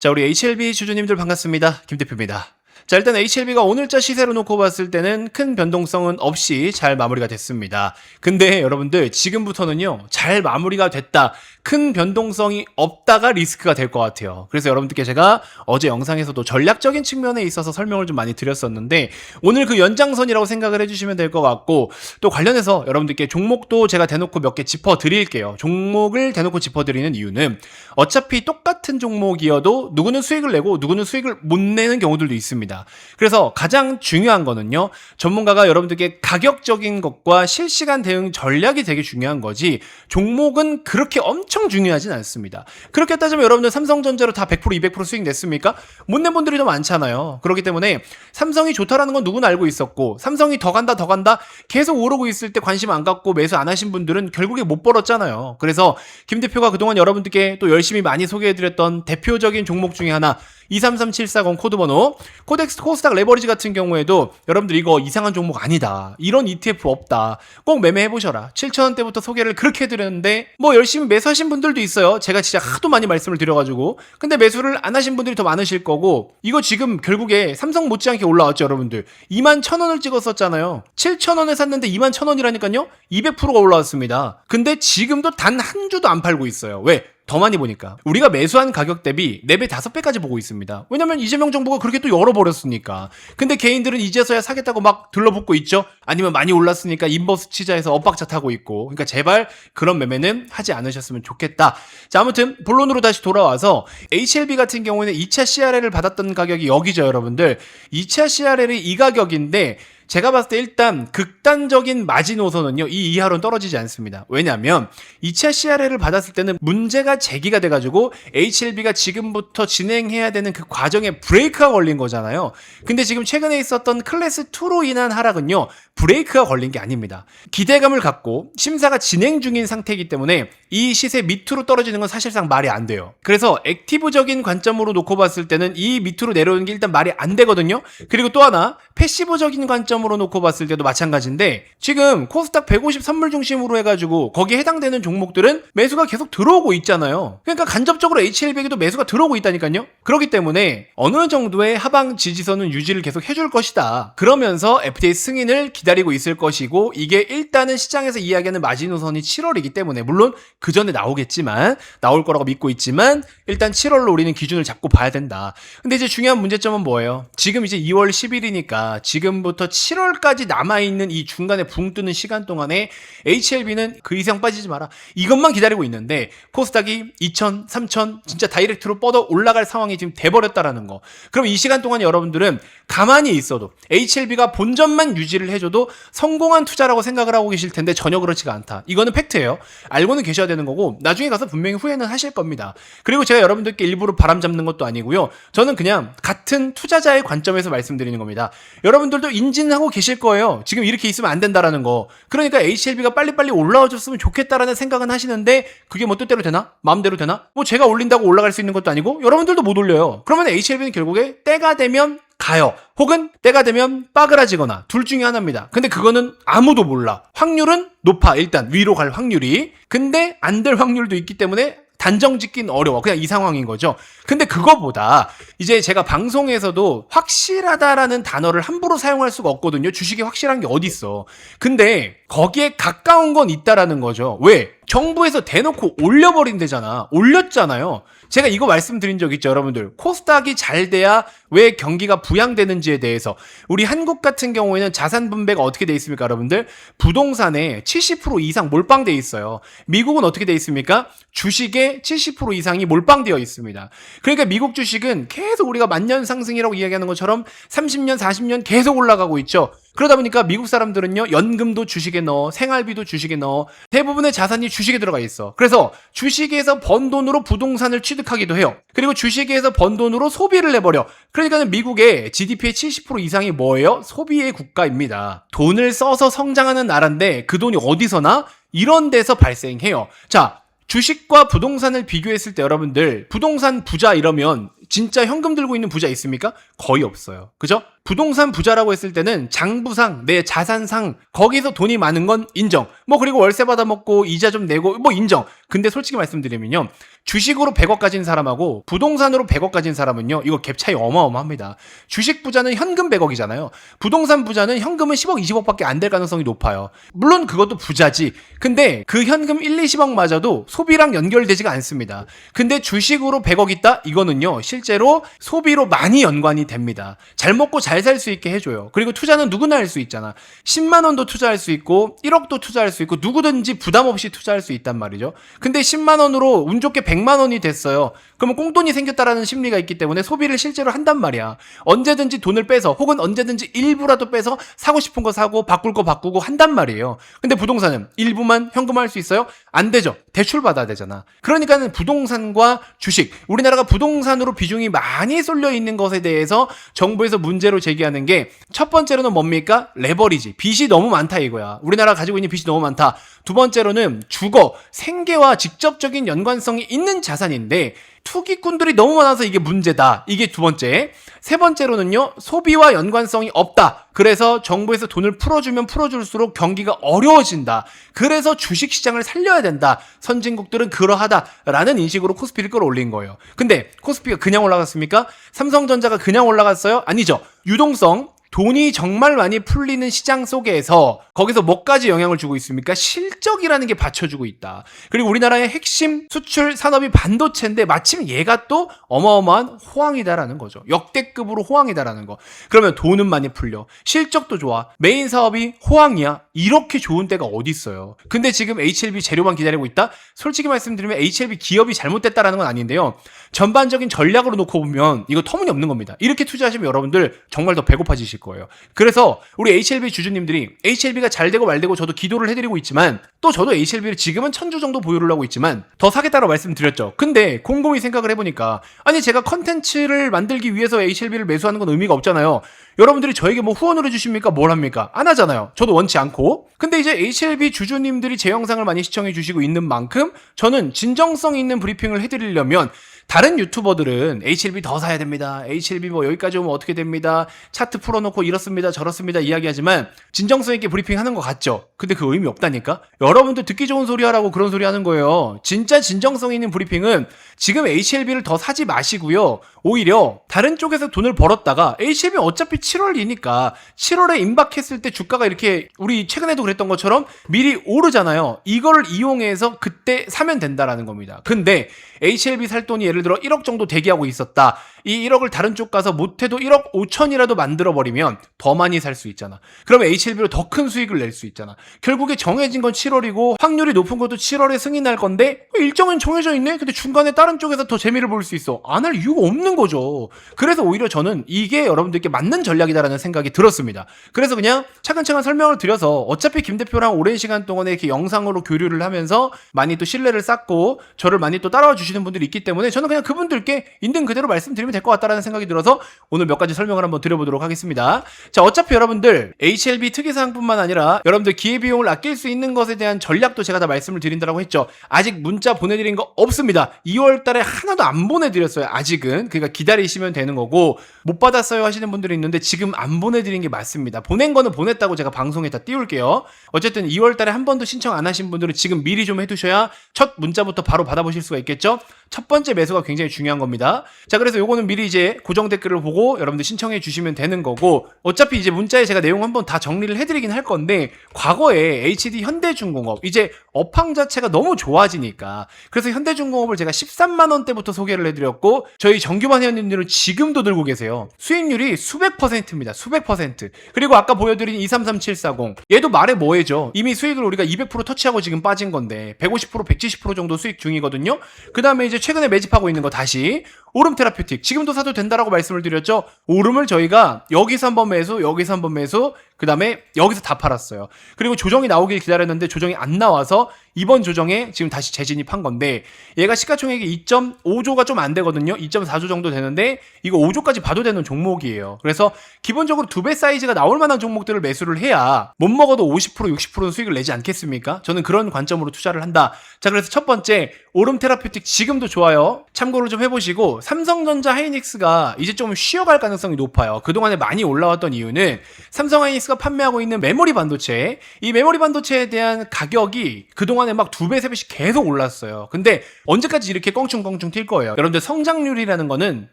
자, 우리 HLB 주주님들 반갑습니다. 김 대표입니다. 자, 일단 HLB가 오늘자 시세로 놓고 봤을 때는 큰 변동성은 없이 잘 마무리가 됐습니다. 근데 여러분들 지금부터는요, 잘 마무리가 됐다. 큰 변동성이 없다가 리스크가 될 것 같아요. 그래서 여러분들께 제가 어제 영상에서도 전략적인 측면에 있어서 설명을 좀 많이 드렸었는데, 오늘 그 연장선이라고 생각을 해주시면 될 것 같고, 또 관련해서 여러분들께 종목도 제가 대놓고 몇 개 짚어 드릴게요. 종목을 대놓고 짚어 드리는 이유는 어차피 똑같은 종목이어도 누구는 수익을 내고 누구는 수익을 못 내는 경우들도 있습니다. 그래서 가장 중요한 거는요. 전문가가 여러분들께 가격적인 것과 실시간 대응 전략이 되게 중요한 거지 종목은 그렇게 엄청 중요하진 않습니다. 그렇게 따지면 여러분들 삼성전자로 다 100% 200% 수익 냈습니까? 못 낸 분들이 더 많잖아요. 그렇기 때문에 삼성이 좋다라는 건 누구나 알고 있었고 삼성이 더 간다 더 간다 계속 오르고 있을 때 관심 안 갖고 매수 안 하신 분들은 결국에 못 벌었잖아요. 그래서 김 대표가 그동안 여러분들께 또 열심히 많이 소개해드렸던 대표적인 종목 중에 하나 233740 코드 번호. 코덱스 코스닥 레버리지 같은 경우에도 여러분들 이거 이상한 종목 아니다. 이런 ETF 없다. 꼭 매매해 보셔라. 7천원대부터 소개를 그렇게 해 드렸는데 뭐 열심히 매수하신 분들도 있어요. 제가 진짜 하도 많이 말씀을 드려 가지고. 근데 매수를 안 하신 분들이 더 많으실 거고 이거 지금 결국에 삼성 못지않게 올라왔죠 여러분들. 2만 천원을 찍었었잖아요. 7천원에 샀는데 2만 천원이라니까요. 200%가 올라왔습니다. 근데 지금도 단 한 주도 안 팔고 있어요. 왜? 더 많이 보니까. 우리가 매수한 가격 대비 4배 5배까지 보고 있습니다. 왜냐면 이재명 정부가 그렇게 또 열어버렸으니까. 근데 개인들은 이제서야 사겠다고 막 들러붙고 있죠? 아니면 많이 올랐으니까 인버스 치자에서 엇박자 타고 있고. 그러니까 제발 그런 매매는 하지 않으셨으면 좋겠다. 자 아무튼 본론으로 다시 돌아와서 HLB 같은 경우에는 2차 CRL을 받았던 가격이 여기죠 여러분들. 2차 CRL이 이 가격인데 제가 봤을 때 일단 극단적인 마지노선은요 이 이하로는 떨어지지 않습니다. 왜냐하면 2차 CRL을 받았을 때는 문제가 제기가 돼가지고 HLB가 지금부터 진행해야 되는 그 과정에 브레이크가 걸린 거잖아요. 근데 지금 최근에 있었던 클래스 2로 인한 하락은요 브레이크가 걸린 게 아닙니다. 기대감을 갖고 심사가 진행 중인 상태이기 때문에 이 시세 밑으로 떨어지는 건 사실상 말이 안 돼요. 그래서 액티브적인 관점으로 놓고 봤을 때는 이 밑으로 내려오는 게 일단 말이 안 되거든요. 그리고 또 하나 패시브적인 관점 으로 놓고 봤을 때도 마찬가지인데 지금 코스닥 150 선물 중심으로 해가지고 거기에 해당되는 종목들은 매수가 계속 들어오고 있잖아요. 그러니까 간접적으로 HLB에게도 매수가 들어오고 있다니까요. 그렇기 때문에 어느 정도의 하방 지지선은 유지를 계속 해줄 것이다. 그러면서 FTA 승인을 기다리고 있을 것이고 이게 일단은 시장에서 이야기하는 마지노선이 7월이기 때문에 물론 그 전에 나오겠지만 나올 거라고 믿고 있지만 일단 7월로 우리는 기준을 잡고 봐야 된다. 근데 이제 중요한 문제점은 뭐예요? 지금 이제 2월 10일이니까 지금부터 7월까지 남아있는 이 중간에 붕 뜨는 시간 동안에 HLB는 그 이상 빠지지 마라. 이것만 기다리고 있는데 코스닥이 2천, 3천 진짜 다이렉트로 뻗어 올라갈 상황이 지금 돼버렸다라는 거. 그럼 이 시간 동안 여러분들은 가만히 있어도 HLB가 본전만 유지를 해줘도 성공한 투자라고 생각을 하고 계실 텐데 전혀 그렇지가 않다. 이거는 팩트예요. 알고는 계셔야 되는 거고 나중에 가서 분명히 후회는 하실 겁니다. 그리고 제가 여러분들께 일부러 바람 잡는 것도 아니고요. 저는 그냥 같은 투자자의 관점에서 말씀드리는 겁니다. 여러분들도 인 지는 하고 계실 거예요. 지금 이렇게 있으면 안 된다라는 거. 그러니까 HLB가 빨리빨리 올라와 줬으면 좋겠다라는 생각은 하시는데 그게 뭐 뜻대로 되나? 마음대로 되나? 뭐 제가 올린다고 올라갈 수 있는 것도 아니고 여러분들도 못 올려요. 그러면 HLB는 결국에 때가 되면 가요. 혹은 때가 되면 빠그라지거나 둘 중에 하나입니다. 근데 그거는 아무도 몰라. 확률은 높아. 일단 위로 갈 확률이. 근데 안 될 확률도 있기 때문에 단정 짓긴 어려워. 그냥 이 상황인 거죠. 근데 그거보다 이제 제가 방송에서도 확실하다라는 단어를 함부로 사용할 수가 없거든요. 주식이 확실한 게 어딨어. 근데 거기에 가까운 건 있다라는 거죠. 왜? 정부에서 대놓고 올려버린대잖아. 올렸잖아요. 제가 이거 말씀드린 적 있죠, 여러분들. 코스닥이 잘 돼야 왜 경기가 부양되는지에 대해서. 우리 한국 같은 경우에는 자산 분배가 어떻게 돼 있습니까, 여러분들? 부동산에 70% 이상 몰빵돼 있어요. 미국은 어떻게 돼 있습니까? 주식의 70% 이상이 몰빵되어 있습니다. 그러니까 미국 주식은 계속 우리가 만년 상승이라고 이야기하는 것처럼 30년, 40년 계속 올라가고 있죠. 그러다 보니까 미국 사람들은요, 연금도 주식에 넣어, 생활비도 주식에 넣어, 대부분의 자산이 주식에 들어가 있어. 그래서 주식에서 번 돈으로 부동산을 취득하기도 해요. 그리고 주식에서 번 돈으로 소비를 내버려. 그러니까는 미국의 GDP의 70% 이상이 뭐예요? 소비의 국가입니다. 돈을 써서 성장하는 나라인데 그 돈이 어디서나 이런 데서 발생해요. 자, 주식과 부동산을 비교했을 때 여러분들 부동산 부자 이러면 진짜 현금 들고 있는 부자 있습니까? 거의 없어요. 그죠? 부동산 부자라고 했을 때는 장부상, 내 자산상, 거기서 돈이 많은 건 인정. 뭐 그리고 월세 받아먹고 이자 좀 내고 뭐 인정. 근데 솔직히 말씀드리면요. 주식으로 100억 가진 사람하고 부동산으로 100억 가진 사람은요. 이거 갭 차이 어마어마합니다. 주식 부자는 현금 100억이잖아요. 부동산 부자는 현금은 10억, 20억 밖에 안 될 가능성이 높아요. 물론 그것도 부자지. 근데 그 현금 1, 20억 마저도 소비랑 연결되지가 않습니다. 근데 주식으로 100억 있다? 이거는요. 실 제로 소비로 많이 연관이 됩니다. 잘 먹고 잘 살 수 있게 해줘요. 그리고 투자는 누구나 할 수 있잖아. 10만 원도 투자할 수 있고 1억도 투자할 수 있고 누구든지 부담 없이 투자할 수 있단 말이죠. 근데 10만 원으로 운 좋게 100만 원이 됐어요. 그러면 꽁돈이 생겼다라는 심리가 있기 때문에 소비를 실제로 한단 말이야. 언제든지 돈을 빼서 혹은 언제든지 일부라도 빼서 사고 싶은 거 사고 바꿀 거 바꾸고 한단 말이에요. 근데 부동산은 일부만 현금화할 수 있어요? 안 되죠. 대출 받아야 되잖아. 그러니까는 부동산과 주식, 우리나라가 부동산으로 비 중이 많이 쏠려 있는 것에 대해서 정부에서 문제로 제기하는 게 첫 번째로는 뭡니까? 레버리지. 빚이 너무 많다 이거야. 우리나라가 가지고 있는 빚이 너무 많다. 두 번째로는 주거, 생계와 직접적인 연관성이 있는 자산인데 투기꾼들이 너무 많아서 이게 문제다. 이게 두 번째. 세 번째로는요, 소비와 연관성이 없다. 그래서 정부에서 돈을 풀어주면 풀어줄수록 경기가 어려워진다. 그래서 주식 시장을 살려야 된다. 선진국들은 그러하다라는 인식으로 코스피를 끌어올린 거예요. 근데 코스피가 그냥 올라갔습니까? 삼성전자가 그냥 올라갔어요? 아니죠. 유동성, 돈이 정말 많이 풀리는 시장 속에서 거기서 뭐까지 영향을 주고 있습니까? 실적이라는 게 받쳐주고 있다. 그리고 우리나라의 핵심 수출 산업이 반도체인데 마침 얘가 또 어마어마한 호황이다라는 거죠. 역대급으로 호황이다라는 거. 그러면 돈은 많이 풀려. 실적도 좋아. 메인 사업이 호황이야. 이렇게 좋은 때가 어디 있어요. 근데 지금 HLB 재료만 기다리고 있다? 솔직히 말씀드리면 HLB 기업이 잘못됐다라는 건 아닌데요. 전반적인 전략으로 놓고 보면 이거 터무니없는 겁니다. 이렇게 투자하시면 여러분들 정말 더 배고파지 실 거예요. 그래서 우리 HLB 주주님들이 HLB가 잘 되고 말 되고 저도 기도를 해드리고 있지만 또 저도 HLB를 지금은 천주 정도 보유를 하고 있지만 더 사겠다고 말씀드렸죠. 근데 곰곰이 생각을 해보니까 아니 제가 컨텐츠를 만들기 위해서 HLB를 매수하는 건 의미가 없잖아요. 여러분들이 저에게 뭐 후원을 해주십니까? 뭘 합니까? 안 하잖아요. 저도 원치 않고. 근데 이제 HLB 주주님들이 제 영상을 많이 시청해 주시고 있는 만큼 저는 진정성 있는 브리핑을 해드리려면 다른 유튜버들은 HLB 더 사야 됩니다. HLB 뭐 여기까지 오면 어떻게 됩니다. 차트 풀어놓고 이렇습니다. 저렇습니다. 이야기하지만 진정성 있게 브리핑 하는 것 같죠? 근데 그 의미 없다니까? 여러분들 듣기 좋은 소리 하라고 그런 소리 하는 거예요. 진짜 진정성 있는 브리핑은 지금 HLB를 더 사지 마시고요. 오히려 다른 쪽에서 돈을 벌었다가 HLB 어차피 7월이니까 7월에 임박했을 때 주가가 이렇게 우리 최근에도 그랬던 것처럼 미리 오르잖아요. 이거를 이용해서 그때 사면 된다라는 겁니다. 근데 HLB 살 돈이 예를 들어 1억 정도 대기하고 있었다. 이 1억을 다른 쪽 가서 못해도 1억 5천이라도 만들어 버리면 더 많이 살 수 있잖아. 그러면 HLB로 더 큰 수익을 낼 수 있잖아. 결국에 정해진 건 7월이고 확률이 높은 것도 7월에 승인할 건데 일정은 정해져 있네. 근데 중간에 다른 쪽에서 더 재미를 볼 수 있어. 안 할 이유가 없는 거죠. 그래서 오히려 저는 이게 여러분들께 맞는 전략이다라는 생각이 들었습니다. 그래서 그냥 차근차근 설명을 드려서 어차피 김 대표랑 오랜 시간 동안에 이렇게 영상으로 교류를 하면서 많이 또 신뢰를 쌓고 저를 많이 또 따라와 주시는 분들이 있기 때문에 저는 그냥 그분들께 있는 그대로 말씀드리면 될 것 같다라는 생각이 들어서 오늘 몇 가지 설명을 한번 드려보도록 하겠습니다. 자, 어차피 여러분들 HLB 특이사항뿐만 아니라 여러분들 기회비용을 아낄 수 있는 것에 대한 전략도 제가 다 말씀을 드린다고 했죠. 아직 문자 보내드린 거 없습니다. 2월 달에 하나도 안 보내드렸어요. 아직은. 그러니까 기다리시면 되는 거고 못 받았어요 하시는 분들이 있는데 지금 안 보내드린 게 맞습니다. 보낸 거는 보냈다고 제가 방송에 다 띄울게요. 어쨌든 2월 달에 한 번도 신청 안 하신 분들은 지금 미리 좀 해두셔야 첫 문자부터 바로 받아보실 수가 있겠죠? 첫 번째 매수가 굉장히 중요한 겁니다. 자, 그래서 요거는 미리 이제 고정 댓글을 보고 여러분들 신청해 주시면 되는 거고 어차피 이제 문자에 제가 내용 한번 다 정리를 해드리긴 할 건데 과거에 HD 현대중공업 이제 업황 자체가 너무 좋아지니까 그래서 현대중공업을 제가 13만 원대부터 소개를 해드렸고 저희 정규만 회원님들은 지금도 들고 계세요. 수익률이 수백 퍼센트입니다. 수백 퍼센트. 그리고 아까 보여드린 233740 얘도 말해 뭐해죠. 이미 수익을 우리가 200% 터치하고 지금 빠진 건데 150% 170% 정도 수익 중이거든요. 그 다음에 이제 최근에 매집하고 있는 거 다시 오름 테라퓨틱 지금도 사도 된다라고 말씀을 드렸죠. 오름을 저희가 여기서 한 번 매수, 여기서 한 번 매수, 그 다음에 여기서 다 팔았어요. 그리고 조정이 나오길 기다렸는데 조정이 안 나와서 이번 조정에 지금 다시 재진입한 건데 얘가 시가총액이 2.5조가 좀 안 되거든요. 2.4조 정도 되는데 이거 5조까지 봐도 되는 종목이에요. 그래서 기본적으로 두 배 사이즈가 나올 만한 종목들을 매수를 해야 못 먹어도 50% 60%는 수익을 내지 않겠습니까? 저는 그런 관점으로 투자를 한다. 자, 그래서 첫 번째 오름 테라피틱 지금도 좋아요. 참고로 좀 해보시고 삼성전자 하이닉스가 이제 좀 쉬어갈 가능성이 높아요. 그동안에 많이 올라왔던 이유는 삼성 하이닉스가 판매하고 있는 메모리 반도체 이 메모리 반도체에 대한 가격이 그동안에 막 두 배, 세 배씩 계속 올랐어요. 근데 언제까지 이렇게 껑충껑충 튈 거예요. 여러분들 성장률이라는 거는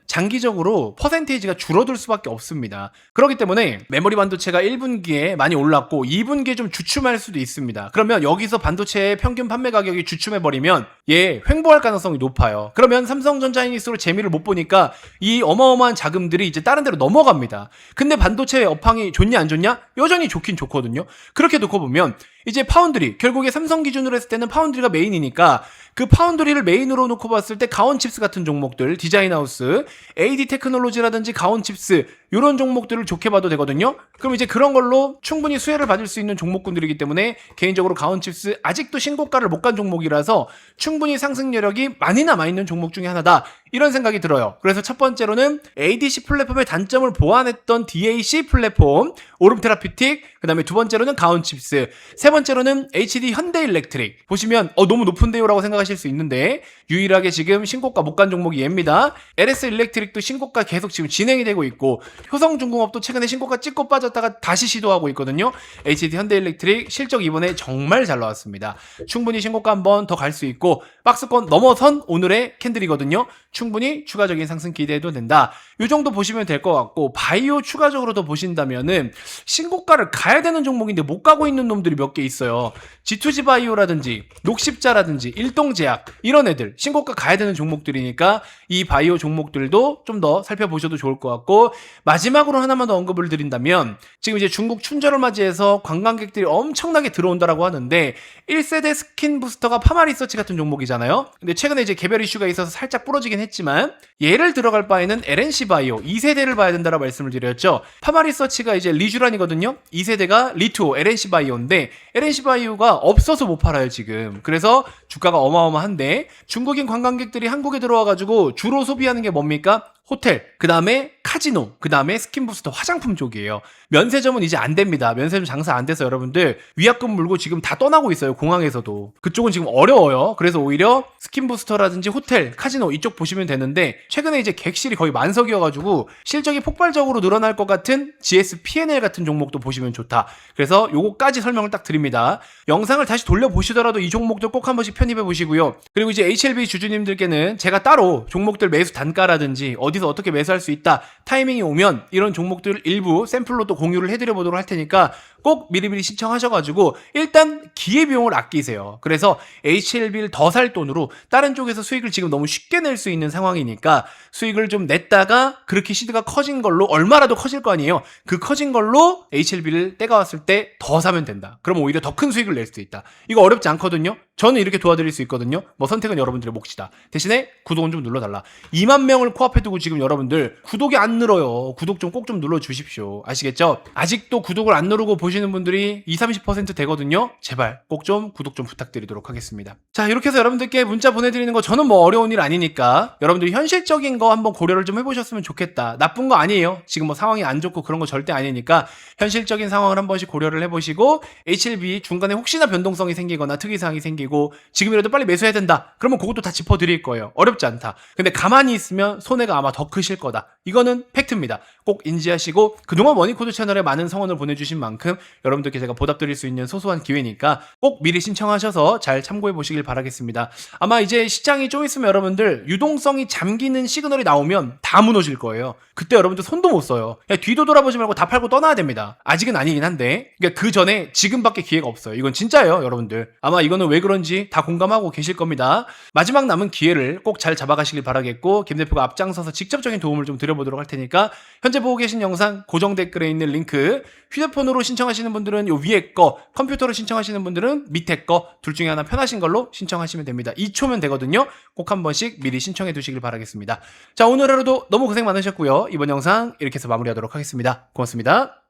장기적으로 퍼센테이지가 줄어들 수밖에 없습니다. 그렇기 때문에 메모리 반도체가 1분기에 많이 올랐고 2분기에 좀 주춤할 수도 있습니다. 그러면 여기서 반도체의 평균 판매 가격이 주춤해 버리면 얘 횡보할 가능성이 높아요. 그러면 삼성전자 하이닉스로 재미를 못 보니까 이 어마어마한 자금들이 이제 다른 데로 넘어갑니다. 근데 반도체 업황이 좋냐 안 좋냐? 여전히 좋긴 좋거든요. 그렇게 놓고 보면 이제 파운드리 결국에 삼성 기준으로 했을 때는 파운드리가 메인이니까 그 파운드리를 메인으로 놓고 봤을 때 가온 칩스 같은 종목들 디자인하우스 AD 테크놀로지라든지 가온 칩스 이런 종목들을 좋게 봐도 되거든요. 그럼 이제 그런 걸로 충분히 수혜를 받을 수 있는 종목군들이기 때문에 개인적으로 가온 칩스 아직도 신고가를 못 간 종목이라서 충분히 상승 여력이 많이 남아 있는 종목 중에 하나다. 이런 생각이 들어요. 그래서 첫 번째로는 ADC 플랫폼의 단점을 보완했던 DAC 플랫폼, 오름 테라피틱, 그 다음에 두 번째로는 가온 칩스, 세 번째로는 HD 현대 일렉트릭. 보시면, 어, 너무 높은데요라고 생각하실 수 있는데, 유일하게 지금 신고가 못 간 종목이 얘입니다. LS 일렉트릭도 신고가 계속 지금 진행이 되고 있고, 효성중공업도 최근에 신고가 찍고 빠졌다가 다시 시도하고 있거든요. HD 현대 일렉트릭 실적 이번에 정말 잘 나왔습니다. 충분히 신고가 한번 더 갈 수 있고, 박스권 넘어선 오늘의 캔들이거든요. 충 분히 추가적인 상승 기대해도 된다. 이 정도 보시면 될 것 같고 바이오 추가적으로 더 보신다면은 신고가를 가야 되는 종목인데 못 가고 있는 놈들이 몇 개 있어요. G2G 바이오라든지 녹십자라든지 일동제약 이런 애들 신고가 가야 되는 종목들이니까 이 바이오 종목들도 좀 더 살펴보셔도 좋을 것 같고 마지막으로 하나만 더 언급을 드린다면 지금 이제 중국 춘절을 맞이해서 관광객들이 엄청나게 들어온다라고 하는데 1세대 스킨 부스터가 파마 리서치 같은 종목이잖아요. 근데 최근에 이제 개별 이슈가 있어서 살짝 부러지긴 했지 만 얘를 들어갈 바에는 LNC 바이오 2세대를 봐야 된다라고 말씀을 드렸죠. 파마리서치가 이제 리쥬란이거든요. 2세대가 리투오 LNC 바이오인데 LNC 바이오가 없어서 못 팔아요 지금. 그래서 주가가 어마어마한데 중국인 관광객들이 한국에 들어와가지고 주로 소비하는 게 뭡니까? 호텔, 그 다음에 카지노, 그 다음에 스킨부스터 화장품 쪽이에요. 면세점은 이제 안 됩니다. 면세점 장사 안 돼서 여러분들 위약금 물고 지금 다 떠나고 있어요. 공항에서도. 그쪽은 지금 어려워요. 그래서 오히려 스킨부스터라든지 호텔, 카지노 이쪽 보시면 되는데 최근에 이제 객실이 거의 만석이어가지고 실적이 폭발적으로 늘어날 것 같은 GS P&L 같은 종목도 보시면 좋다. 그래서 요거까지 설명을 딱 드립니다. 영상을 다시 돌려보시더라도 이 종목들 꼭한 번씩 편입해 보시고요. 그리고 이제 HLB 주주님들께는 제가 따로 종목들 매수 단가라든지 어디 서 어떻게 매수할 수 있다 타이밍이 오면 이런 종목들 일부 샘플로 또 공유를 해드려 보도록 할 테니까 꼭 미리미리 신청하셔가지고 일단 기회비용을 아끼세요. 그래서 HLB를 더 살 돈으로 다른 쪽에서 수익을 지금 너무 쉽게 낼 수 있는 상황이니까 수익을 좀 냈다가 그렇게 시드가 커진 걸로 얼마라도 커질 거 아니에요. 그 커진 걸로 HLB를 때가 왔을 때 더 사면 된다. 그럼 오히려 더 큰 수익을 낼 수도 있다. 이거 어렵지 않거든요. 저는 이렇게 도와드릴 수 있거든요. 뭐 선택은 여러분들의 몫이다. 대신에 구독은 좀 눌러달라. 2만 명을 코앞에 두고 지금 여러분들 구독이 안 늘어요. 구독 좀 꼭좀 눌러주십시오. 아시겠죠? 아직도 구독을 안 누르고 보시 는 분들이 20, 30% 되거든요. 제발 꼭 좀 구독 좀 부탁드리도록 하겠습니다. 자 이렇게 해서 여러분들께 문자 보내드리는 거 저는 뭐 어려운 일 아니니까 여러분들 현실적인 거 한번 고려를 좀 해보셨으면 좋겠다. 나쁜 거 아니에요. 지금 뭐 상황이 안 좋고 그런 거 절대 아니니까 현실적인 상황을 한 번씩 고려를 해보시고 HLB 중간에 혹시나 변동성이 생기거나 특이사항이 생기고 지금이라도 빨리 매수해야 된다. 그러면 그것도 다 짚어드릴 거예요. 어렵지 않다. 근데 가만히 있으면 손해가 아마 더 크실 거다. 이거는 팩트입니다. 꼭 인지하시고 그동안 머니코드 채널에 많은 성원을 보내주신 만큼 여러분들께 제가 보답드릴 수 있는 소소한 기회니까 꼭 미리 신청하셔서 잘 참고해 보시길 바라겠습니다. 아마 이제 시장이 좀 있으면 여러분들 유동성이 잠기는 시그널이 나오면 다 무너질 거예요. 그때 여러분들 손도 못 써요. 그냥 뒤도 돌아보지 말고 다 팔고 떠나야 됩니다. 아직은 아니긴 한데 그러니까 그 전에 지금밖에 기회가 없어요. 이건 진짜예요, 여러분들. 아마 이거는 왜 그런지 다 공감하고 계실 겁니다. 마지막 남은 기회를 꼭 잘 잡아가시길 바라겠고 김 대표가 앞장서서 직접적인 도움을 좀 드려보도록 할 테니까 현재 보고 계신 영상 고정 댓글에 있는 링크 휴대폰으로 신청하시는 분들은 요 위에 거 컴퓨터로 신청하시는 분들은 밑에 거 둘 중에 하나 편하신 걸로 신청하시면 됩니다. 2초면 되거든요. 꼭 한 번씩 미리 신청해 두시길 바라겠습니다. 자 오늘 하루도 너무 고생 많으셨고요. 이번 영상 이렇게 해서 마무리하도록 하겠습니다. 고맙습니다.